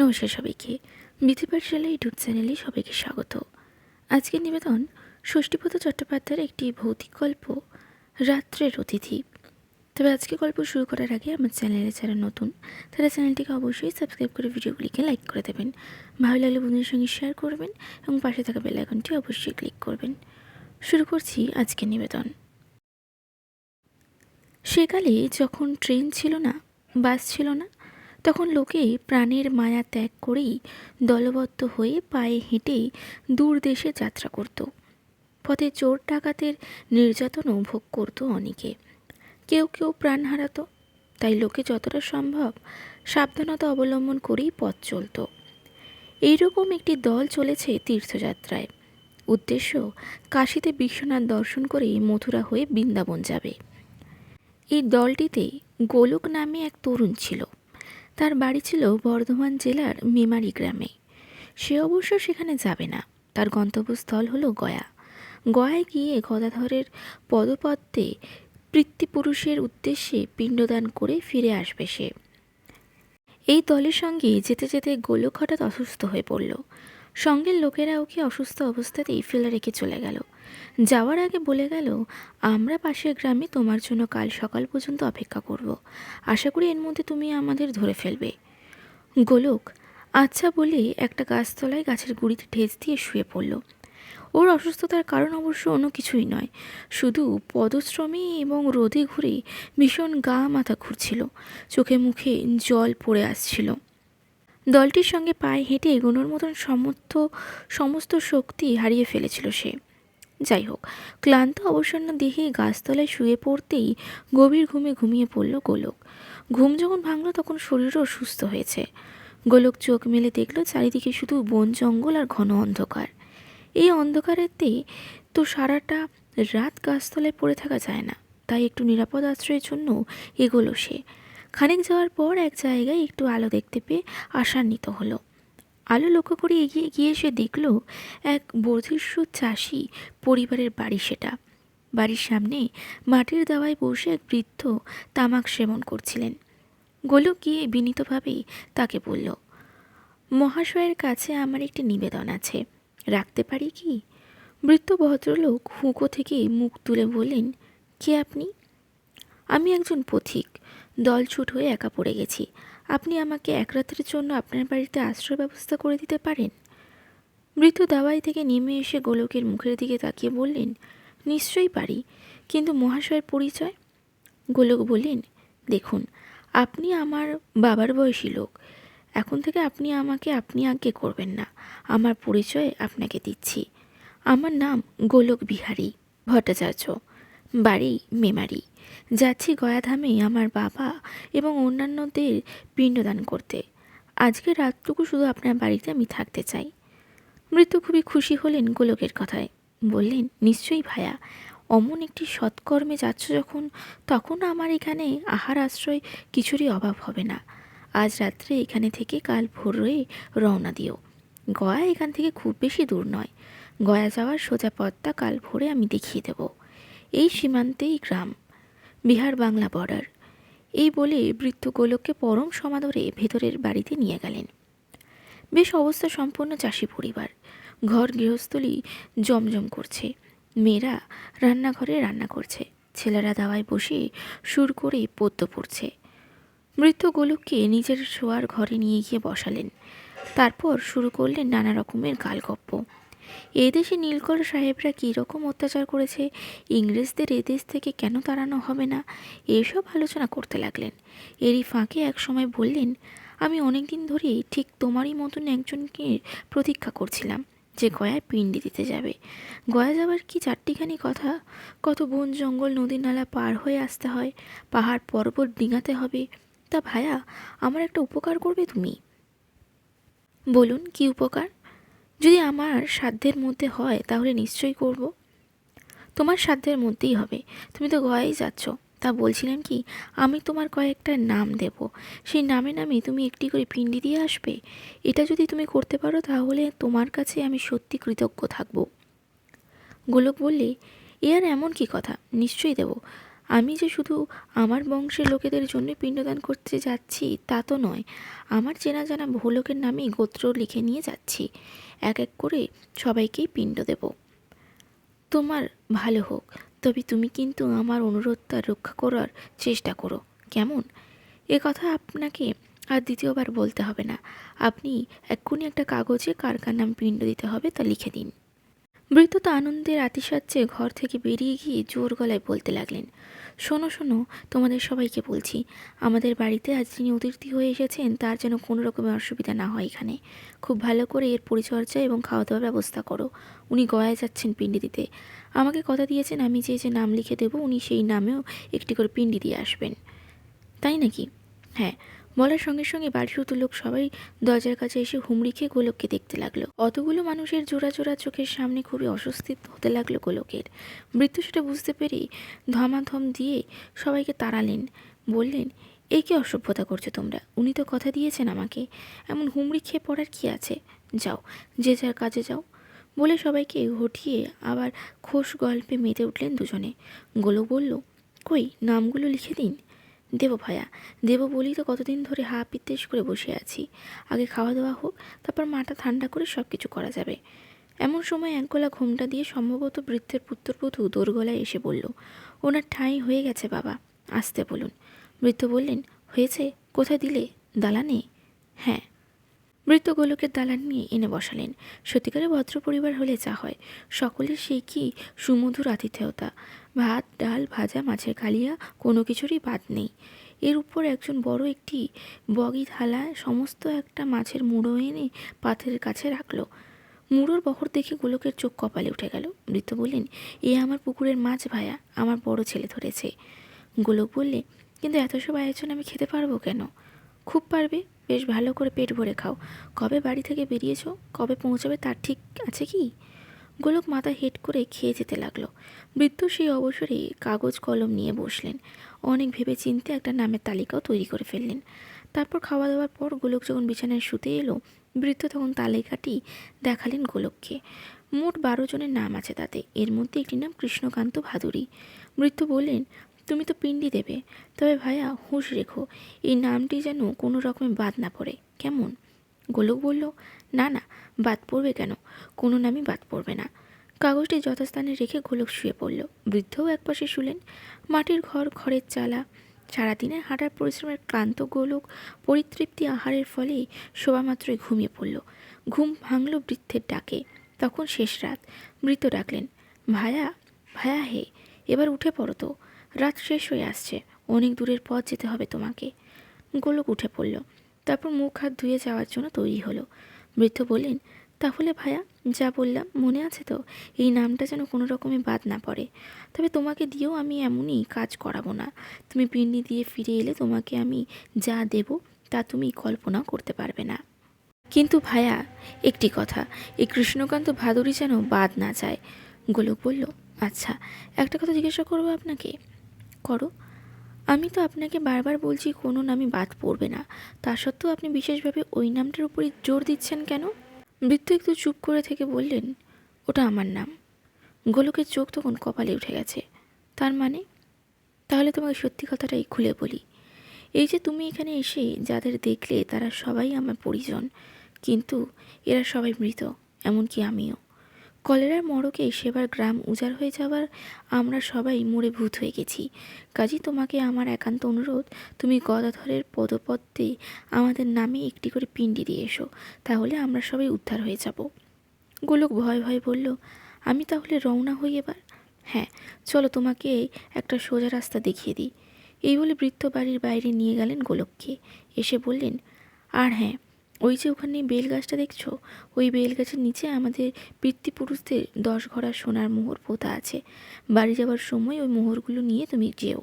নমস্কার সবাইকে। বিধি পাঠশালা ইউটিউব চ্যানেলে সবাইকে স্বাগত। আজকের নিবেদন ষষ্ঠীপদ চট্টোপাধ্যায়ের একটি ভৌতিক গল্প, রাত্রের অতিথি। তবে আজকে গল্প শুরু করার আগে আমার চ্যানেলে যারা নতুন, তারা চ্যানেলটিকে অবশ্যই সাবস্ক্রাইব করে ভিডিওগুলিকে লাইক করে দেবেন। ভালো লাগলে বন্ধুদের সঙ্গে শেয়ার করবেন এবং পাশে থাকা বেল আইকনটি অবশ্যই ক্লিক করবেন। শুরু করছি আজকের নিবেদন। সেকালে যখন ট্রেন ছিল না, বাস ছিল না তখন লোকে প্রাণের মায়া ত্যাগ করেই দলবদ্ধ হয়ে পায়ে হেঁটে দূর দেশে যাত্রা করত। পথে চোর ডাকাতের নির্যাতনও ভোগ করত অনেকে। কেউ কেউ প্রাণ হারাতো, তাই লোকে যতটা সম্ভব সাবধানতা অবলম্বন করেই পথ চলত। এইরকম একটি দল চলেছে তীর্থযাত্রায়। উদ্দেশ্য, কাশীতে বিশ্বনাথ দর্শন করে মথুরা হয়ে বৃন্দাবন যাবে। এই দলটিতে গোলক নামে এক তরুণ ছিল। তার বাড়ি ছিল বর্ধমান জেলার মেমারি গ্রামে। সে অবশ্য সেখানে যাবে না। তার গন্তব্যস্থল হলো গয়া। গয়ায় গিয়ে গদাধরের পদপদ্মে পিতৃপুরুষের উদ্দেশ্যে পিণ্ডদান করে ফিরে আসবে সে। এই দলের সঙ্গে যেতে যেতে গোলক হঠাৎ অসুস্থ হয়ে পড়ল। সঙ্গের লোকেরা ওকে অসুস্থ অবস্থাতেই ফেলে রেখে চলে গেল। যাওয়ার আগে বলে গেল, আমরা পাশের গ্রামে তোমার জন্য কাল সকাল পর্যন্ত অপেক্ষা করব। আশা করি এর মধ্যে তুমি আমাদের ধরে ফেলবে। গোলক আচ্ছা বলে একটা গাছতলায় গাছের গুড়িতে ঠেস দিয়ে শুয়ে পড়ল। ওর অসুস্থতার কারণ অবশ্য অন্য কিছুই নয়, শুধু পদশ্রমে এবং রোদে ঘুরে ভীষণ গা মাথা ঘুরছিল। চোখে মুখে জল পড়ে আসছিল। দলটির সঙ্গে পায়ে হেঁটে এগোনোর মতন সমর্থ, সমস্ত শক্তি হারিয়ে ফেলেছিল সে। যাই হোক, ক্লান্ত, অবসন্ন দেহে গাছতলায় শুয়ে পড়তেই গভীর ঘুমে ঘুমিয়ে পড়ল গোলক। ঘুম যখন ভাঙল, তখন শরীরও সুস্থ হয়েছে। গোলক চোখ মেলে দেখল, চারিদিকে শুধু বন জঙ্গল আর ঘন অন্ধকার। এই অন্ধকারেতে তো সারাটা রাত গাছতলায় পড়ে থাকা যায় না, তাই একটু নিরাপদ আশ্রয়ের জন্য এগোলো সে। খানিক যাওয়ার পর এক জায়গায় একটু আলো দেখতে পেয়ে আশান্বিত হলো। আলো লক্ষ্য করে এগিয়ে গিয়ে সে দেখল এক বর্ধিষ্য চাষি পরিবারের বাড়ি সেটা। বাড়ির সামনে মাটির দাওয়ায় বসে এক বৃদ্ধ তামাক সেবন করছিলেন। গোলক গিয়ে বিনীতভাবে তাকে বলল, মহাশয়ের কাছে আমার একটি নিবেদন আছে। রাখতে পারি কি? বৃদ্ধ ভদ্রলোক হুঁকো থেকে মুখ তুলে বললেন, কে আপনি? আমি একজন পথিক। দলছুট হয়ে একা পড়ে গেছি। আপনি আমাকে এক রাতের জন্য আপনার বাড়িতে আশ্রয় ব্যবস্থা করে দিতে পারেন? মৃত দাওয়াই থেকে নেমে এসে গোলকের মুখের দিকে তাকিয়ে বললেন, নিশ্চয়ই পারি, কিন্তু মহাশয়ের পরিচয়? গোলক বললেন, দেখুন, আপনি আমার বাবার বয়সী লোক। এখন থেকে আপনি আমাকে, আপনি আজ্ঞে করবেন না। আমার পরিচয় আপনাকে দিচ্ছি। আমার নাম গোলক বিহারী ভট্টাচার্য। বাড়ি মেমারি। যাচ্ছি গয়াধামে আমার বাবা এবং অন্যান্যদের পিণ্ডদান করতে। আজকে রাতটুকু শুধু আপনার বাড়িতে আমি থাকতে চাই। মৃত্যু খুবই খুশি হলেন গোলকের কথায়। বললেন, নিশ্চয়ই ভায়া। অমন একটি সৎকর্মে যাচ্ছ যখন, তখন আমার এখানে আহার আশ্রয় কিছুরই অভাব হবে না। আজ রাত্রে এখানে থেকে কাল ভোরে রওনা দিও। গয়া এখান থেকে খুব বেশি দূর নয়। গয়া যাওয়ার সোজা পথটা কাল ভোরে আমি দেখিয়ে দেব। এই সীমান্তেই গ্রাম। বিহার বাংলা বর্ডার। এই বলে বৃদ্ধ গোলককে পরম সমাদরে ভেতরের বাড়িতে নিয়ে গেলেন। বেশ অবস্থা সম্পন্ন চাষি পরিবার। ঘর গৃহস্থলী জমজম করছে। মেয়েরা রান্নাঘরে রান্না করছে। ছেলেরা দাওয়ায় বসে সুর করে পদ্য পড়ছে। মৃত্যু গোলককে নিজের শোয়ার ঘরে নিয়ে গিয়ে বসালেন। তারপর শুরু করলেন নানা রকমের গালগপ্প। এদেশে নীলকর সাহেবরা কীরকম অত্যাচার করেছে? ইংরেজদের এদেশ থেকে কেন তাড়ানো হবে না? এসব আলোচনা করতে লাগলেন। এরই ফাঁকে এক সময় বললেন, আমি অনেক দিন ধরেই ঠিক তোমারই মতন একজনকে প্রতীক্ষা করছিলাম যে গয়ায় পিণ্ডি দিতে যাবে। গয়া যাবার কি চারটিখানি কথা? কত বন জঙ্গল নদী নালা পার হয়ে আসতে হয়, পাহাড় পর্বত ডিঙাতে হবে। তা ভায়া, আমার একটা উপকার করবে তুমি? বলুন, কি উপকার? যদি আমার সাধ্যের মধ্যে হয়, তাহলে নিশ্চয়ই করব। তোমার সাধ্যের মধ্যেই হবে। তুমি তো গয়াই যাচ্ছ। তা বলছিলাম কি, আমি তোমার কয়েকটা নাম দেব। সেই নামে নামে তুমি একটি করে পিণ্ডি দিয়ে আসবে। এটা যদি তুমি করতে পারো, তাহলে তোমার কাছে আমি সত্যি কৃতজ্ঞ থাকব। গোলক বললে, এ আর এমন কি কথা? নিশ্চয়ই দেব। আমি যে শুধু আমার বংশের লোকেদের জন্য পিণ্ডদান করতে যাচ্ছি, তা তো নয়। আমার চেনা জানা বহু লোকের নামেই গোত্র লিখে নিয়ে যাচ্ছি। এক এক করে সবাইকেই পিণ্ড দেব। তোমার ভালো হোক, তবে তুমি কিন্তু আমার অনুরোধটা রক্ষা করার চেষ্টা করো। কেমন? এ কথা আপনাকে আর দ্বিতীয়বার বলতে হবে না। আপনি এক্ষুনি একটা কাগজে কার কার নাম পিণ্ড দিতে হবে তা লিখে দিন। বৃদ্ধ তো আনন্দের আতিশায্যে ঘর থেকে বেরিয়ে গিয়ে জোর গলায় বলতে লাগলেন, শোনো শোনো, তোমাদের সবাইকে বলছি, আমাদের বাড়িতে আজ যিনি অতিথি হয়ে এসেছেন, তার যেন কোনো রকমের অসুবিধা না হয় এখানে। খুব ভালো করে এর পরিচর্যা এবং খাওয়া দাওয়ার ব্যবস্থা করো। উনি গয়ায় যাচ্ছেন পিণ্ডি দিতে। আমাকে কথা দিয়েছেন, আমি যে যে নাম লিখে দেবো, উনি সেই নামেও একটি করে পিণ্ডি দিয়ে আসবেন। তাই নাকি? হ্যাঁ বলার সঙ্গে সঙ্গে বাড়ির লোক সবাই দরজার কাছে এসে হুমড়ি খেয়ে গোলককে দেখতে লাগল। অতগুলো মানুষের জোড়া জোড়া চোখের সামনে খুবই অস্বস্তি হতে লাগল গোলকের। মৃত্যু সেটা বুঝতে পেরে ধমাধম দিয়ে সবাইকে তাড়ালেন। বললেন এই কি অসভ্যতা করছ তোমরা? উনি তো কথা দিয়েছেন আমাকে। এমন হুমড়ি খেয়ে পড়ার কি আছে? যাও, যে যার কাজে যাও। বলে সবাইকে হটিয়ে আবার খোশ গল্পে মেতে উঠলেন দুজনে। গোলক বলল, কই, নামগুলো লিখে দিন। দেবো ভায়া। দেব বলি তো কতদিন ধরে হা পিত্তেশ করে বসে আছি। আগে খাওয়া দাওয়া হোক, তারপর মাটা ঠান্ডা করে সব কিছু করা যাবে। এমন সময় এক গলা ঘুমটা দিয়ে সম্ভবত বৃদ্ধের পুত্রবধূ দোরগলায় এসে বলল, ওনার ঠাঁই হয়ে গেছে বাবা, আসতে বলুন। বৃদ্ধ বললেন, হয়েছে? কোথায় দিলে? দালানে? হ্যাঁ মৃত গোলকের দালান নিয়ে এনে বসালেন। সত্যিকারের ভদ্র পরিবার হলে যা হয়, সকলের সেই কি সুমধুর আতিথেয়তা। ভাত, ডাল, ভাজা, মাছের কালিয়া, কোনো কিছুরই বাদ নেই। এর উপর একজন বড় একটি বগি থালা সমস্ত একটা মাছের মুড়ো এনে পাথরের কাছে রাখল। মুড়োর বহর দেখে গোলকের চোখ কপালে উঠে গেল। মৃত বললেন, এ আমার পুকুরের মাছ ভায়া, আমার বড় ছেলে ধরেছে। গোলক বললে, কিন্তু এত সব আয়োজন আমি খেতে পারব কেন? খুব পারবে বেশ ভালো করে পেট ভরে খাও। কবে বাড়ি থেকে বেরিয়েছ? কবে পৌঁছাবে তার ঠিক আছে কি? গোলক মাথা হেট করে খেয়ে যেতে লাগল। বৃদ্ধ সেই অবসরে কাগজ কলম নিয়ে বসলেন। অনেক ভেবে চিনতে একটা নামের তালিকাও তৈরি করে ফেললেন। তারপর খাওয়া দাওয়ার পর গোলক যখন বিছানায় শুতে এলো, বৃদ্ধ তখন তালিকাটি দেখালেন গোলককে। মোট বারো জনের নাম আছে তাতে। এর মধ্যে একটি নাম কৃষ্ণকান্ত ভাদুরী। বৃদ্ধ বললেন তুমি তো পিণ্ডি দেবে। তবে ভাইয়া, হুঁশ রেখো, এই নামটি যেন কোনো রকমে বাদ না পড়ে। কেমন? গোলক বলল, না না, বাদ পড়বে কেন? কোনো নামই বাদ পড়বে না। কাগজটি যথাস্থানে রেখে গোলক শুয়ে পড়ল। বৃদ্ধও একপাশে শুলেন, মাটির ঘর, ঘরের চালা। সারাদিনের হাঁটার পরিশ্রমের ক্লান্ত গোলক পরিতৃপ্তি আহারের ফলেই শোভামাত্রই ঘুমিয়ে পড়ল। ঘুম ভাঙল বৃদ্ধের ডাকে। তখন শেষ রাত। মৃত ডাকলেন ভায়া ভায়া হে, এবার উঠে পড়ো তো। রাত শেষ হয়ে আসছে। অনেক দূরের পথ যেতে হবে তোমাকে। গোলক উঠে পড়ল। তারপর মুখ হাত ধুয়ে যাওয়ার জন্য তৈরি হলো। বৃদ্ধ বললেন, তাহলে ভায়া, যা বললাম মনে আছে তো? এই নামটা যেন কোনো রকমে বাদ না পড়ে। তবে তোমাকে দিয়েও আমি এমনই কাজ করাবো না। তুমি পিন্ডি দিয়ে ফিরে এলে তোমাকে আমি যা দেব, তা তুমি কল্পনাও করতে পারবে না। কিন্তু ভায়া, একটি কথা, এই কৃষ্ণকান্ত ভাদুরী যেন বাদ না যায়। গোলক বলল আচ্ছা একটা কথা জিজ্ঞাসা করব আপনাকে? করো। আমি তো আপনাকে বারবার বলছি, কোনো নামই বাদ পড়বে না। তা সত্ত্বেও আপনি বিশেষভাবে ওই নামটার উপরই জোর দিচ্ছেন কেন? বৃদ্ধ একটু চুপ করে থেকে বললেন, ওটা আমার নাম। গোলকের চোখ তখন কপালে উঠে গেছে। তার মানে? তাহলে তোমাকে সত্যি কথাটাই খুলে বলি। এই যে তুমি এখানে এসে যাদের দেখলে তারা সবাই আমার পরিজন, কিন্তু এরা সবাই মৃত, এমনকি আমিও। কলেরার মড়কে সেবার গ্রাম উজাড় হয়ে যাবার আমরা সবাই মরে ভূত হয়ে গেছি। কাজী, তোমাকে আমার একান্ত অনুরোধ, তুমি গদাধরের পদপদ্মে আমাদের নামে একটি করে পিণ্ডি দিয়ে এসো, তাহলে আমরা সবাই উদ্ধার হয়ে যাব। গোলক ভয় ভয় বলল, আমি তাহলে রওনা হই এবার? হ্যাঁ চলো তোমাকে একটা সোজা রাস্তা দেখিয়ে দিই। এই বলে বৃত্ত বাড়ির বাইরে নিয়ে গেলেন গোলককে। এসে বললেন, আর হ্যাঁ ওই যে ওখানে বেল গাছটা দেখছ? ওই বেল গাছের নিচে আমাদের পিতৃপুরুষদের দশ ঘড়া সোনার মোহর পোতা আছে। বাড়ি যাওয়ার সময় ওই মোহরগুলো নিয়ে তুমি যেও।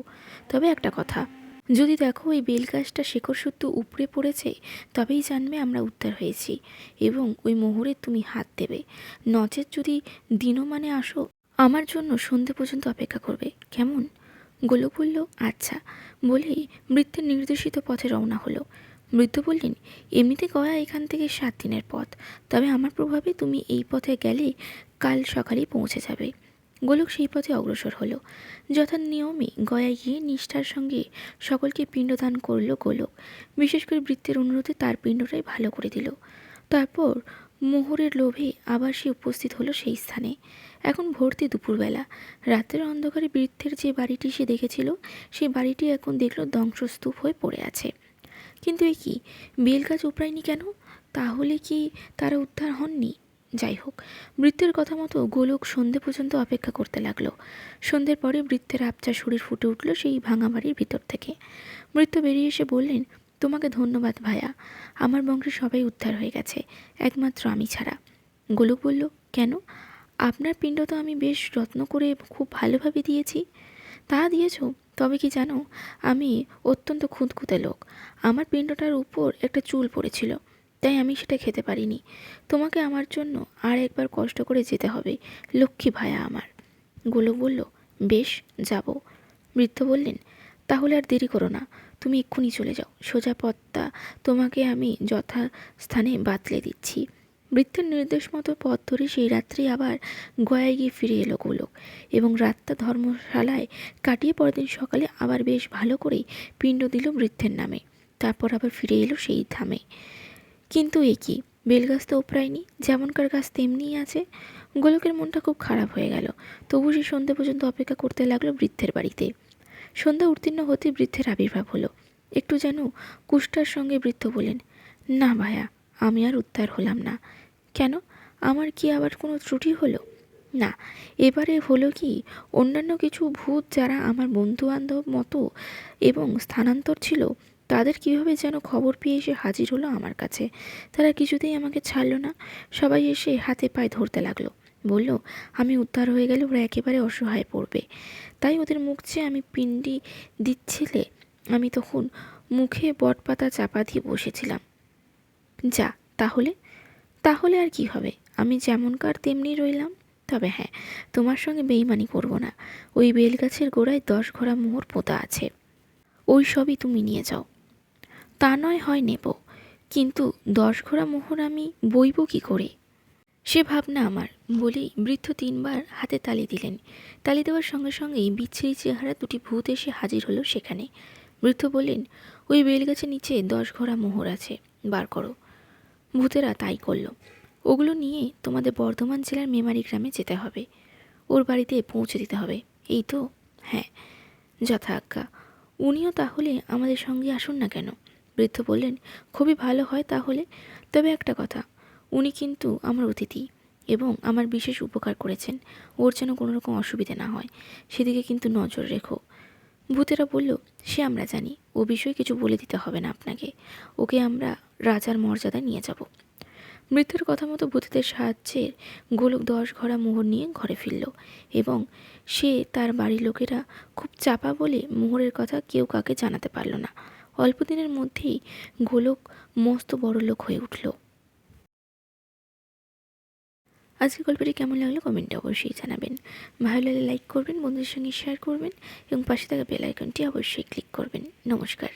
তবে একটা কথা, যদি দেখো ওই বেল গাছটা শেকড় সত্য উপড়ে পড়েছে, তবেই জানবে আমরা উদ্ধার হয়েছি এবং ওই মোহরে তুমি হাত দেবে। নচেত যদি দিনও মানে আসো, আমার জন্য সন্ধে পর্যন্ত অপেক্ষা করবে। কেমন? গোলক বলল আচ্ছা। বলেই মৃত্যুর নির্দেশিত পথে রওনা হলো। বৃদ্ধ বললেন, এমনিতে গয়া এখান থেকে সাত দিনের পথ। তবে আমার প্রভাবে তুমি এই পথে গেলে কাল সকালেই পৌঁছে যাবে। গোলক সেই পথে অগ্রসর হলো। যথা নিয়মে গয়ায় গিয়ে নিষ্ঠার সঙ্গে সকলকে পিণ্ডদান করল গোলক। বিশেষ করে বৃত্তের অনুরোধে তার পিণ্ডটাই ভালো করে দিল। তারপর মোহরের লোভে আবার সে উপস্থিত হলো সেই স্থানে। এখন ভর্তি দুপুরবেলা। রাতের অন্ধকারে বৃদ্ধের যে বাড়িটি সে দেখেছিল সেই বাড়িটি এখন দেখল ধ্বংসস্তূপ হয়ে পড়ে আছে। কিন্তু এ কি? বেলগাছ উপড়ায়নি কেন? তাহলে কি তারা উদ্ধার হননি? যাই হোক বৃত্তের কথা মতো গোলক সন্ধে পর্যন্ত অপেক্ষা করতে লাগল। সন্ধ্যের পরে বৃত্তের আবচা শরীর ফুটে উঠল সেই ভাঙা বাড়ির ভিতর থেকে। বৃত্ত বেরিয়ে এসে বললেন, তোমাকে ধন্যবাদ ভায়া। আমার বংশের সবাই উদ্ধার হয়ে গেছে, একমাত্র আমি ছাড়া। গোলক বলল, কেন? আপনার পিণ্ড তো আমি বেশ যত্ন করে খুব ভালোভাবে দিয়েছি। তা দিয়েছ? তবে কি জানো, আমি অত্যন্ত খুঁতখুঁতে লোক। আমার পিণ্ডটার উপর একটা চুল পড়েছিল, তাই আমি সেটা খেতে পারিনি। তোমাকে আমার জন্য আর একবার কষ্ট করে যেতে হবে, লক্ষ্মী ভায়া আমার। গোলক বলল, বেশ, যাব। বৃদ্ধ বললেন, তাহলে আর দেরি করো না, তুমি এক্ষুনি চলে যাও। সোজা পথটা তোমাকে আমি যথাস্থানে বাতলে দিচ্ছি। বৃদ্ধের নির্দেশ মতো পথ ধরে সেই রাত্রি আবার গয়ায় গিয়ে ফিরে এলো গোলক এবং রাতটা ধর্মশালায় কাটিয়ে পরের দিন সকালে আবার বেশ ভালো করেই পিণ্ড দিল বৃদ্ধের নামে। তারপর আবার ফিরে এলো সেই ধামে। কিন্তু এ কি? বেলগাছ তো ওপরায়নি যেমনকার গাছ তেমনিই আছে। গোলকের মনটা খুব খারাপ হয়ে গেল। তবু সে সন্ধ্যে পর্যন্ত অপেক্ষা করতে লাগল বৃদ্ধের বাড়িতে। সন্ধ্যা উত্তীর্ণ হতে বৃদ্ধের আবির্ভাব হলো। একটু যেন কুষ্টার সঙ্গে বৃদ্ধ বলেন না ভায়া আমি আর উদ্ধার হলাম না। কেন? আমার কি আবার কোনো ত্রুটি হলো? না, এবারে হলো কি, অন্যান্য কিছু ভূত যারা আমার বন্ধু বান্ধব মতো এবং স্থানান্তর ছিল, তাদের কীভাবে যেন খবর পেয়ে এসে হাজির হলো আমার কাছে? তারা কিছুতেই আমাকে ছাড়লো না। সবাই এসে হাতে পায়ে ধরতে লাগল। বলল, আমি উদ্ধার হয়ে গেলে ওরা একেবারে অসহায় পড়বে। তাই ওদের মুখ চেয়ে আমি পিণ্ডি দিচ্ছিলে, আমি তখন মুখে বটপাতা চাপা দিয়ে বসেছিলাম। যা, তাহলে? তাহলে আর কি হবে? আমি যেমনকার তেমনি রইলাম। তবে হ্যাঁ তোমার সঙ্গে বেইমানি করব না। ওই বেলগাছের গোড়ায় দশ ঘোড়া মোহর পোঁতা আছে। ওই সবই তুমি নিয়ে যাও। তা নয় হয় নেব। কিন্তু দশ ঘোড়া মোহর আমি বইব কি করে? সে ভাবনা আমার, বলেই বৃদ্ধ তিনবার হাতে তালি দিলেন। তালি দেওয়ার সঙ্গে সঙ্গেই বিচ্ছিরি চেহারা দুটি ভূত এসে হাজির হলো সেখানে। বৃদ্ধ বললেন, ওই বেলগাছের নিচে দশ ঘোড়া মোহর আছে, বার করো। ভূতেরা তাই করল। ওগুলো নিয়ে তোমাদের বর্ধমান জেলার মেমারি গ্রামে যেতে হবে। ওর বাড়িতে পৌঁছে দিতে হবে। এই তো? হ্যাঁ। যথা আজ্ঞা। উনিও তাহলে আমাদের সঙ্গে আসুন না কেন? বৃদ্ধ বললেন, খুবই ভালো হয় তাহলে। তবে একটা কথা, উনি কিন্তু আমার অতিথি এবং আমার বিশেষ উপকার করেছেন। ওর যেন কোনো রকম অসুবিধে না হয়। সেদিকে কিন্তু নজর রেখো। ভূতেরা বলল, সে আমরা জানি। ও বিষয়ে কিছু বলে দিতে হবে না আপনাকে। ওকে আমরা রাজার মর্যাদা নিয়ে যাব। মৃত্যুর কথা মতো ভূতেদের সাহায্যে গোলক দশ ঘোড়া মোহর নিয়ে ঘরে ফিরল এবং সে তার বাড়ির লোকেরা খুব চাপা বলে মোহরের কথা কেউ কাকে জানাতে পারল না। অল্প দিনের মধ্যেই গোলক মস্ত বড় লোক হয়ে উঠল। আজকের গল্পটি কেমন লাগল কমেন্টে অবশ্যই জানাবেন। ভালো লাগলে লাইক করবেন, বন্ধুদের সঙ্গে শেয়ার করবেন এবং পাশে থাকা বেল আইকনটি অবশ্যই ক্লিক করবেন। নমস্কার।